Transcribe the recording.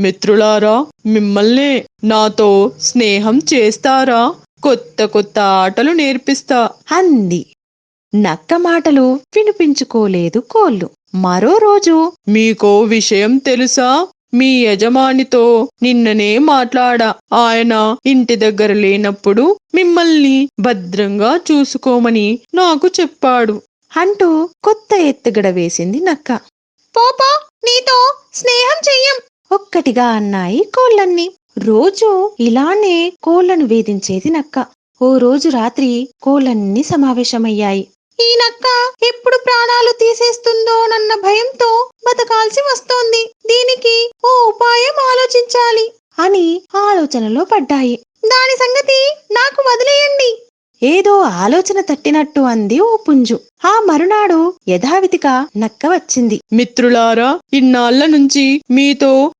మిత్రులారా మిమ్మల్నే నాతో స్నేహం చేస్తారా? కొత్త కొత్త ఆటలు నేర్పిస్తా. అంది. నక్క మాటలు వినిపించుకోలేదు కోళ్ళు. మరో రోజు మీకో విషయం తెలుసా? మీ యజమానితో నిన్ననే మాట్లాడా. ఆయన ఇంటి దగ్గర లేనప్పుడు మిమ్మల్ని భద్రంగా చూసుకోమని నాకు చెప్పాడు. అంటూ కొత్త ఎత్తుగడ వేసింది నక్క. పోపో నీతో స్నేహం చెయ్యం. ఒక్కటిగా అన్నాయి కోళ్ళన్నీ. రోజు ఇలానే కోళ్ళను వేధించేది నక్క. ఓ రోజు రాత్రి కోళ్ళన్నీ సమావేశమయ్యాయి. ఈ నక్క ఎప్పుడు ప్రాణాలు తీసేస్తుందోనన్న భయంతో బతకాల్సి వస్తోంది. దీనికి ఓ ఉపాయం ఆలోచించాలి అని ఆలోచనలో పడ్డాయి. దాని సంగతి నాకు వదిలేయండి. ఏదో ఆలోచన తట్టినట్టు అంది ఓ పుంజు. ఆ మరునాడు యథావిధిగా నక్క వచ్చింది. మిత్రులారా ఇన్నాళ్ళ నుంచి మీతో